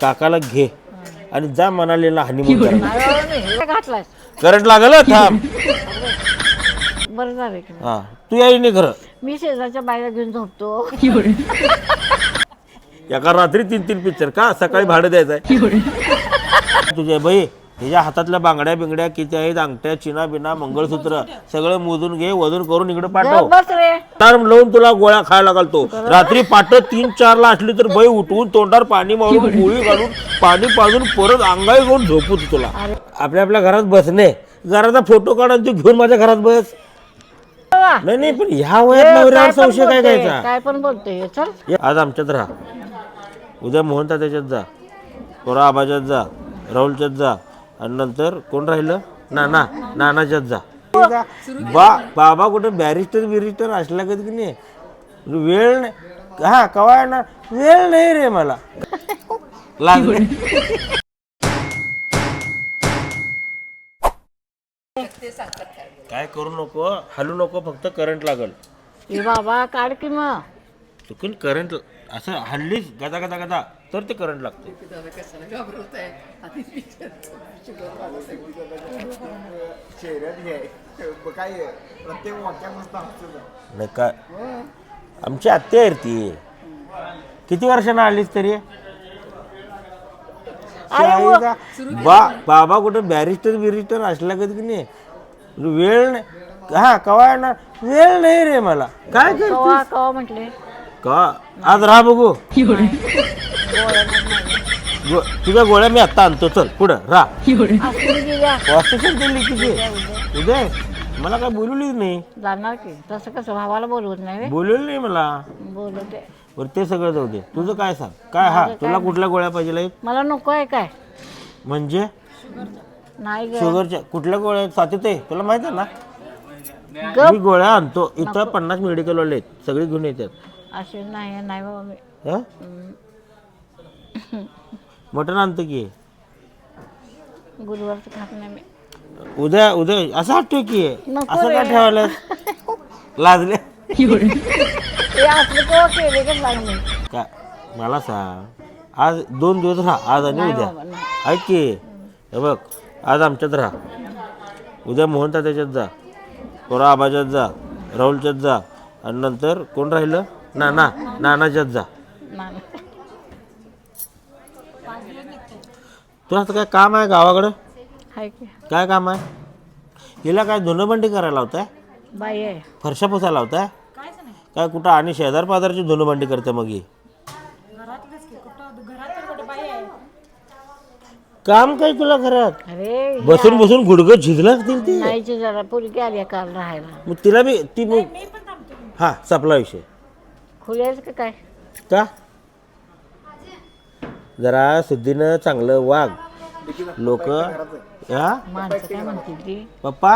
काकाला घे. आणि जा मनालीला हनीमून करा नाही. बाबा मी घातलाय करंट लागल थांब. बरं झालं की हा तू यायला नाही खरं मी शेजारच्या बाईला घेऊन झोपतो. एका रात्री तीन तीन पिक्चर का? सकाळी भाडं द्यायचं आहे तुझ्या बाई हिच्या हातातल्या बांगड्या बिंगड्या किती आहेत अंगठ्या चिना बिना मंगळसूत्र सगळं मोजून घे वजन करून इकडे पाठव. बस रे. तर लावून तुला गोळ्या खायला घालतो. रात्री पाट तीन चार ला असली तर बाई उठवून तोंडावर पाणी मारून गोळी घालून पाणी पाजून परत अंगाई घेऊन झोपू तुला. आपल्या आपल्या घरात बसणे घराचा फोटो काढून तू घेऊन माझ्या घरात बस. नाही नाही पण ह्या वयात नवऱ्यावर संशय काय घ्यायचा? काय पण बोलतोय चल. ये, आज आमच्यात राहा. उद्या मोहनता त्याच्यात जा. पोरा आबाच्यात जा. राहुलच्यात जा. आणि नंतर कोण राहिलं? नाना. नानाच्यात जा. बा बाबा कुठं बॅरिस्टर बिरिस्टर असला कधी की नाही? वेळ नाही. हा कवा येणार? वेळ नाही रे मला. लागले. काय करू नको? हलू नको फक्त करंट लागल. बाबा काढ की मग. चुकून करंट असं हल्लीच गदा गदा गदा. तर ते करंट लागते. नाही आमची आत्या आहे ती. किती वर्षानं आलीच तरी? बा बाबा कुठं बॅरिस्टर बिरिस्टर असला कधी की नाही? वेळ नाही. हा कवा येणार? वेळ नाही रे मला. काय कर कवा कवा म्हटले? का? आज राहा बघू. गो- तुझ्या गोळ्या मी आत्ता आणतो चल पुढं राहा. दिली किती उदय मला काय बोलवलीच नाही. जाणार की? तसं कसं भावाला बोलवत नाही रे बोलवलं नाही मला. बोलवते. बरं ते सगळं जाऊ दे. तुझं काय सांग? काय हा तुला कुठल्या गोळ्या पाहिजे आहेत? मला नको आहे काय? म्हणजे? नाही ग. शुगरच्या कुठल्या गोळ्या आहेत? साथीत आहे तुला माहीत आहे ना? गप. मी गोळ्या आणतो. इथं पन्नास मेडिकल वाले आहेत. सगळे घेऊन येतात. असे नाही नाही बाबा मी. हं? मटण आणतो की. गुरुवारचं खात नाही मी. उद्या उद्या असं आठव की. नको असं काय रे. ठेवायला लाजले. ते असलं केव्हा केले का सांग मी काय मला सांग. आज दोन दिवस राहा. आज आणि उद्या. बाबा. ऐक की. हे बघ आज आमच्यात राहा. उद्या मोहनता त्याच्यात जा. पोरा आबाच्यात जा. राहुलच्यात जा. आणि नंतर कोण राहिलं? नाना नानाच्यात जा. तुला आता काय काम आहे गावाकडं? हाय की. काय काम आहे? हिला काय धुणंबंडी करायला लावताय? बाई आहे. फरशा पुसायला लावताय? काय कुठं आणि शेजार पाजारची धुणंबंडी करते मग ही. काम काय तुला घरात? अरे बसून बसून गुडघं झिजलं असतील ती. नाहीची जरा पोरगी आली आहे काल राहायला. मग तिला बी ती मग हा संपला विषय. खुल्याच का काय? का? जरा शुद्धीनं चांगलं वाघ. लोक हा? माणसं काय म्हणतील ती? पप्पा?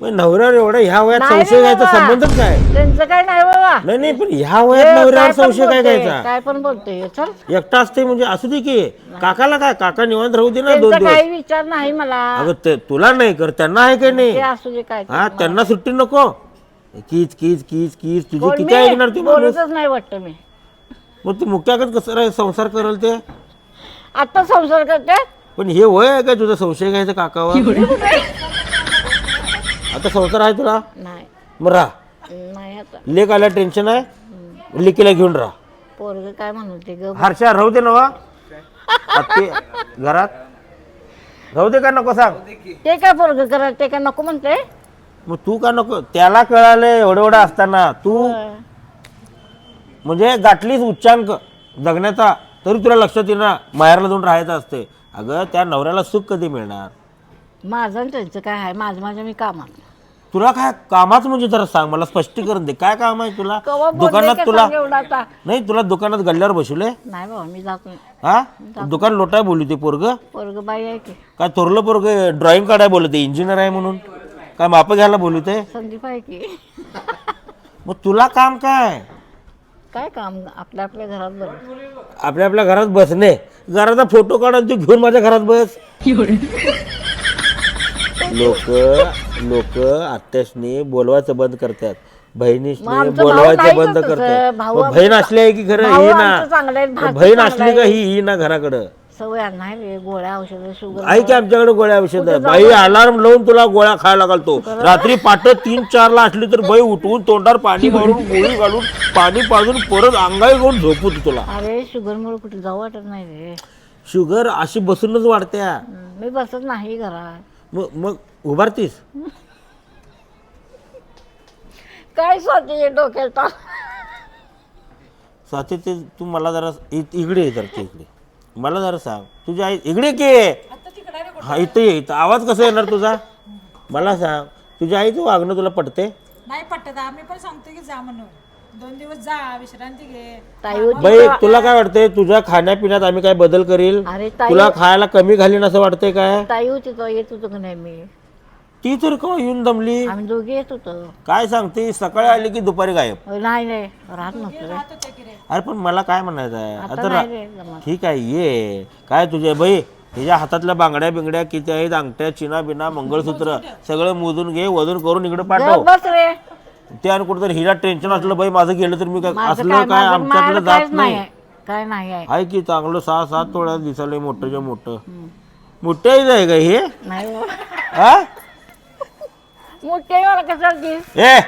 मग नवऱ्यावर एवढा ह्या वयात नाही संशय घ्यायचा बाबा. संबंधच काय? त्यांचं काय नाही बाबा. नाही नाही पण ह्या वयात हे नवऱ्यावर काय पण संशय काय घ्यायचा? काय पण बोलतोय चल. एकटा असते म्हणजे असू दे की. काकाला काय? काका निवांत राहू दे ना दोन त्यांचा दिवस. काही विचार नाही मला. अगं ते तुला नाही कर त्यांना आहे का ते नाही? असू दे काय ते. हा त्यांना सुट्टी नको. कीच कीच कीच कीच. तुझी कोण किती? ऐकणार ती माणूस? बोलतच नाही वाटतं मी. मग तू मुक्याकत कसं संसार करल ते? आता संसार करते? पण हे वय आहे का तुझा संशय घ्यायचा काकावर? आता संसार आहे तुला? नाही. मग राहा. नाही आता. लेक आल्या टेन्शन आहे? लेकीला घेऊन राहा. पोरग काय म्हणू ते ग? हर्षा राहू दे ना वा. आत्ती घरात. राहू दे का नको सांग? ते काय पोरग करत ते काय नको म्हणते? मग तू का नको? त्याला कळालं एवढं एवढं असताना. तू म्हणजे गाठलीस उच्चांक जगण्याचा तरी तुला लक्षात येणार माहेरला जाऊन राहायचं असते अगं त्या नवऱ्याला सुख कधी मिळणार? माझं आणि त्यांचं काय आहे? माझं माझं मी कामात. तुला काय कामाच म्हणजे जरा सांग मला स्पष्टीकरण दे. काय काम आहे तुला? कवा बोलले दुकानात का तुला सांग एवढा आता? नाही तुला दुकानात गल्ल्यावर बसवले नाही बाबा मी जात नाही. हा? दुकान लोटाय बोलू ते पोरग? पोरग बाई आहे की. काय थोरलं पोरग ड्रॉइंग काढाय बोलते इंजिनियर आहे म्हणून? काय माप घ्यायला बोलते संदीप आहे की. मग तुला काम काय? काय काम? आपल्या आपल्या घरात बरं आपल्या आपल्या घरात बसणे घराचा फोटो काढून तू घेऊन माझ्या घरात बस. लोक लोक आत्याशनी बोलवायचं बंद करतात. बहिणीशी मग आमचं भाऊ बोलवायचं बंद तसं. करतात. भाऊ मग बहीण असली आहे की खरं भाऊ ही ना? आमचं चांगलं आहे, भाचं बहीण चांगलं असली का. ही ही ना घराकडं? सवय नाही रे गोळ्या औषधं शुगर आई की आमच्याकडे गोळ्या औषध? बाई अलार्म लावून तुला गोळ्या खायला घालतो. रात्री पाट तीन चारला असली तर बाई उठवून तोंडावर पाणी घालून गोळी घालून पाणी पाजून परत अंगाई घेऊन झोपू तुला. अरे शुगरमुळे कुठे जाऊ वाटत नाही रे. शुगर अशी बसूनच वाढत्या. हं, मी बसत नाही घरात. मग मग उभारतीस? काय स्वतःच्या डोक्यात? टाक स्वाती ते तू मला जरा इ- इकडे ये जरा ते इकडे. मला जरा सांग. तुझी आई इकडे के हा इथं ये इथं. आवाज कसा येणार तुझा? मला सांग. तुझी आईचं वागणं तुला पटते नाही पटत. आम्ही पण सांगतो की जा म्हणून. दोन दिवस जा विश्रांती घे. ताई होती बाई तुला काय वाटतंय? तुझ्या खाण्यापिण्यात आम्ही काय बदल करील? अरे ताई तुला खायला कमी घालीन असं वाटतंय काय? ताई होती तो येत होतो का नाही मी. ती तर का येऊन दमली? आम्ही दोघे येत होतो. काय सांगते? सकाळी आली की दुपारी गायब. नाही राहत रे. अरे पण मला काय म्हणायचं आहे? आता आता नाही रा- रे जमत. ठीक आहे ये. काय तुझे बाई हिच्या हातातल्या बांगड्या बिंगड्या किती आहेत? अंगठ्या चिना बिना मंगळसूत्र सगळं मोजून घे वजन करून इकडे पाठव. गप बस रे. ते आणि कुठेतरी हिला टेन्शन असलं बाई माझं गेलं तर मी काय माझं असलं काय काय माझं आमच्याकडे माझं जात काहीच नाही. काय नाही आहे आहे की चांगलं सहा सात तोळ्यात दिसायला मोठंच्या मोठं. मोठ्या आहे का हे? नाही हो. हा कसं ए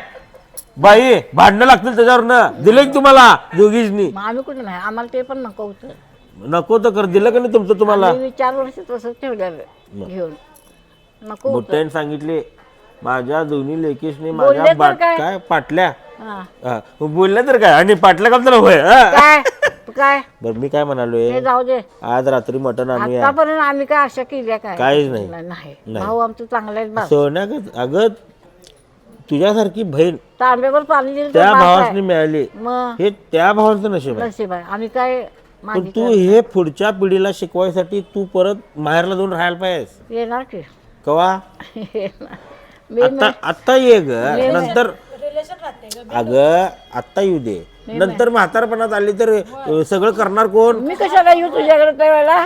बाई भांडणं लागतील त्याच्यावर दिले की तुम्हाला मग आम्ही कुठे नाही आम्हाला ते पण नको होतं. नको तर कर दिलं का नाही तुमचं तुम्हाला? मी चार वर्ष तसंच ठेवलेलं घेऊन. नको होतं. मोठ्याने सांगितले माझ्या दोन्ही बोलले माझ्या तर बाट काय? काय पाटल्या. हा. हा, बोलल्या तर काय? आणि पाटल्या का तर होय? हा? काय? काय? बरं मी काय म्हणालोय? जाऊ दे. आज रात्री मटण आणूया आतापर्यंत आम्ही काय आशा केल्या काय? काहीच नाही. नाही. नाही. नाही. भाऊ आमचं चांगलं आहे सोन्या अगं तुझ्यासारखी बहीण तांब्यावर पाणी दिलं तर त्या आहे. भावासनी मिळाली. मग? हे त्या भावाचं नशीब आहे. नशीब आहे. आम्ही काय पण तू हे पुढच्या पिढीला शिकवायसाठी तू परत माहेरला जाऊन राहायला पाहिजे येणार की? कवा? येणार. मी आता आत्ता ये ग. नंतर रिलेशन राहते ग. अगं आत्ता येऊ दे. नंतर म्हातारपणात आली तर अ, सगळं करणार कोण? मी कशाला येऊ तुझ्याकडे त्यावेळेला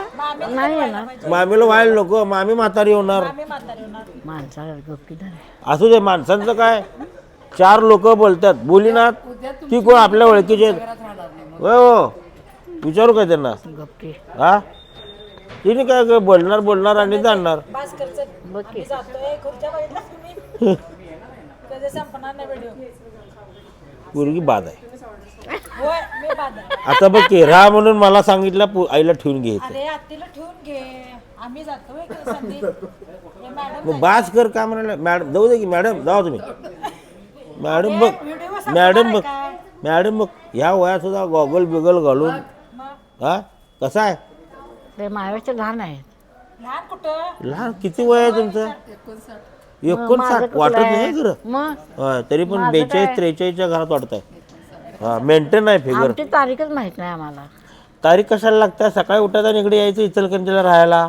नाही येणार मामीला व्हायला नको. मामी म्हातारी होणार. माणसाला असू दे माणसांचं काय? चार लोक बोलतात. बोलीनात ती कोण आपल्या ओळखीचे आहेत? होय हो. विचारू काय त्यांना? गप्पी हा? तिने काय बोलणार बोलणार आणि जाणणार बघ की. पोरगी बाद आहे. होय मी बाद आहे. आता बघ की राहा म्हणून मला सांगितलं पो- आईला ठेवून घे इथे. अरे आत्तीला ठेवून घे. आम्ही जातोय की संदीप. हे मॅडम मग बास कर काय म्हणाले मॅडम जाऊ दे की मॅडम जाऊ तुम्ही. मॅडम बघ व्हिडिओ मॅडम बघ मॅडम बघ ह्या वयात सुद्धा गॉगल बिगल घालून. मग हा? कसा आहे? ते माझ्यापेक्षा लहान आहेत लहान कुठं? लहान किती वय आहे तुमचं? एकोणसाठ. वाटत नाही खरं मग? तरी पण बेचाळीस त्रेचाळीसच्या घरात वाटत आहे हा मेंटेन आहे फिगर आमची तारीखच माहीत नाही आम्हाला. तारीख कशाला लागते? सकाळी उठायचं आणि इकडे यायचं इचलकरंजीला राहायला.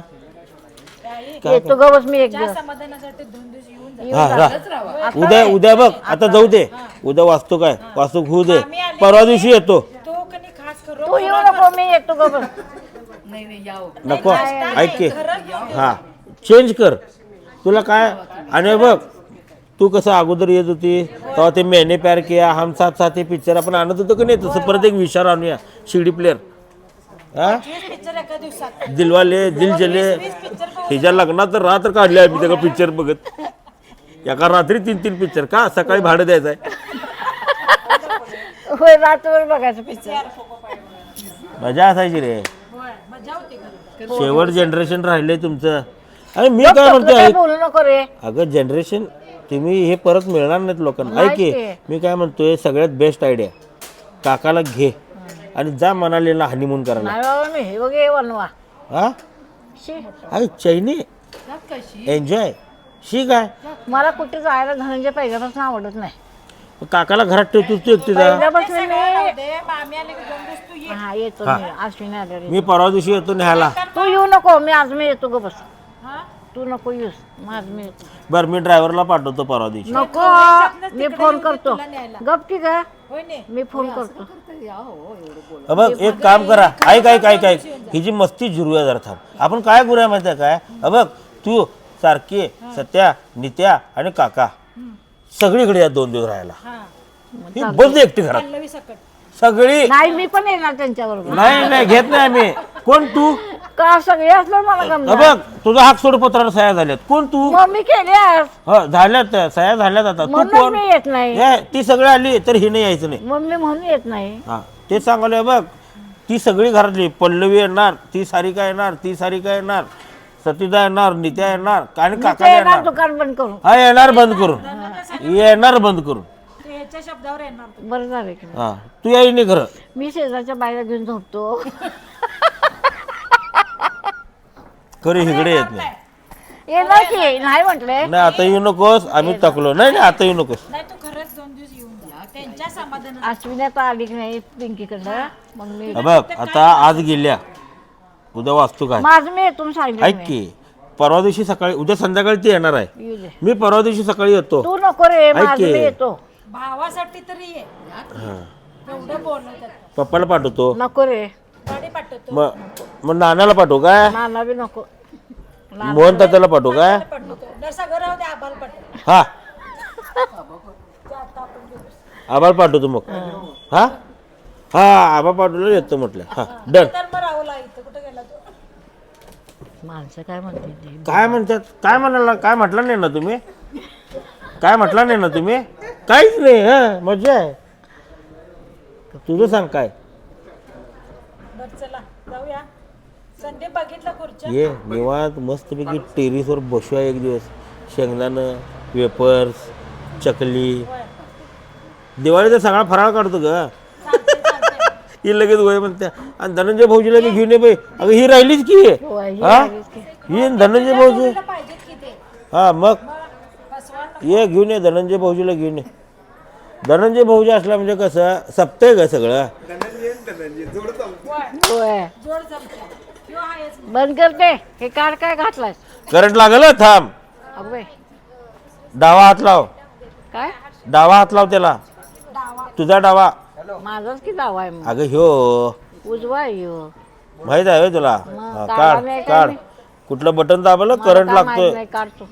येतो ग बस मी एक दिवस. समाधानासाठी दोन दिवस येऊन हा उद्या उद्या बघ आता जाऊ दे. उद्या वाचतो काय? वाचतो होऊ दे. परवा दिवशी येतो. तो कणी खास करू तू येऊ नको मी येतो ग बस. नको. ऐक की. हा. चेंज कर. तुला काय? आणि बघ तू कसं अगोदर येत होती? तेव्हा ते मेने प्यार किया हम साथ साथी पिक्चर आपण आणत होतो की नाही? तसं परत एक विचार आणूया शिडी प्लेअर हा? दिलवाले दिल जले. हिच्या लग्नात तर रात्र काढली आम्ही त्याला पिक्चर बघत. एका रात्री तीन तीन पिक्चर का? सकाळी भाडं द्यायचं आहे होय रात्रभर बघायचं पिक्चर मजा असायची रे. शेवट जनरेशन राहिलंय तुमचं. आणि मी काय रे. अगं जनरेशन तुम्ही हे परत मिळणार नाहीत लोकांना. ऐक की मी काय म्हणतोय सगळ्यात बेस्ट आयडिया काकाला घे आणि जा मनालीला हनीमून करायला. नाही बाबा मी हे बघे वनवा हा? शी. अरे चैनी एन्जॉय शी? काय? मला कुठे जायला धनंजय पहिल्यापासून आवडत नाही. काकाला घरात ठेवतो तू एकटी जा. मी दे मामी आले की दोन दिवस तू ये. हा येतो मी. अश्विनी आल्यावर मी परवा दिवशी येतो न्यायला. तू येऊ नको मी आज मी येतो ग बस. तू नको येऊस आज मी बरं मी ड्रायव्हरला पाठवतो परवा दिवशी. नको मी फोन करतो. गप की होय ने? मी फोन करतो. अ बघ एक काम करा. ऐक ऐक ऐक ऐक. ही जी मस्ती जिरूया जरा थांब. आपण काय करूया माहिती आहे काय? अ बघ तू सारखी सत्या नित्या आणि काका सगळीकडे या दोन दिवस राहायला. हा. ही बस दे एकटी घरात. पल्लवी सकट सगळी. नाही मी पण येणार त्यांच्याबरोबर. नाही नाही घेत नाही आम्ही कोण तू? का सगळे असलं मला गमणार? बघ तुझा हाक सोड पत्राला सह्या झाल्यात. कोण तू? मग मी केले ह झाल्यात सह्या झाल्यात आता. तू म्हणून कोण? मी येत नाही. हे, ती सगळी आली तर ही नाही यायचं नाही. मग मी म्हणून येत नाही. हा ते सांगायला बघ ती सगळी घरातली पल्लवी येणार ती सारिका येणार ती सारिका येणार सतीदा येणार नित्या येणार आणि मी काका ते येणार येणार. दुकान बंद करून. हा येणार बंद करून. येणार बंद करून. शब्दावर येणार तू. बरं झालं की हा तू नाही खरं मी शेजारच्या बायला घेऊन झोपतो. खरी हिकडे येत नाही. येणार की नाही म्हटले? नाही आता येऊ नकोस आम्ही टाकलो नाही नाही आता येऊ नकोस. नाही तू खरंच दोन दिवस येऊन जा. त्यांच्या समाधान अश्विनी आता आली की नाही पिंकीकडं मग मी हा बघ आता आज गेल्या. उद्या वाचतो काय? माझं मी येतो ऐक. की परवा दिवशी सकाळी उद्या संध्याकाळी ती येणार आहे. येऊ दे. मी परवा दिवशी सकाळी येतो. तू नको रे माझं की. मी येतो. भावासाठी तरी ये. एवढं बोलवतात पप्पाला पाठवतो. नको रे. गाडी पाठवतो. मग मग नानाला पाठवू काय? नाना बी नको. मोहन तात्याला पाठवू काय? पाठवतो. नरसा घर राहू दे आबाल पाठवतो. हा. आभार पाठवतो मग. हा. हा? आबा पाठवलं येतो म्हटलं. हा डन. तर मग राहुला इथं. कुठे गेला तू? माणसं काय म्हणते ते? काय म्हणतात? काय म्हणाला? काय म्हटलं नाही ना तुम्ही? काय म्हटलं नाही ना तुम्ही? काहीच नाही हा मजा आहे. तुझं सांग काय? बरं चला जाऊया. संडे बघितलं खुर्च्या? ये निवांत मस्तपैकी टेरिसवर बसूया एक दिवस. शेंगदाणं वेपर्स चकली. दिवाळीचा सगळा फराळ काढतो ग. ही लगेच वय म्हणते. आणि धनंजय भाऊजीला मी घेऊन ये बाई. अगं ही राहिलीच की. ही हा. ही आणि धनंजय भाऊजी. पाहिजेत की ते? हा मग. बसवा. ये घेऊन ये धनंजय भाऊजीला घेऊन ये. धनंजय भाऊजी असला म्हणजे कसं सपतंय का सगळं. होय. बंद करते हे कार काय घातलाय? करंट लागल थांब. डावा हात लाव. काय? डावा हात लाव त्याला. तुझा डावा. माझाच की दावा आहे मग? अगं ह्यो. उजवा आहे ह्यो. माहीत आहे होय तुला? हा, काढा काढ नाही काय काढ. नाही. कुठलं बटन दाबलं करंट काय माहीत लागतोय नाही काढतो.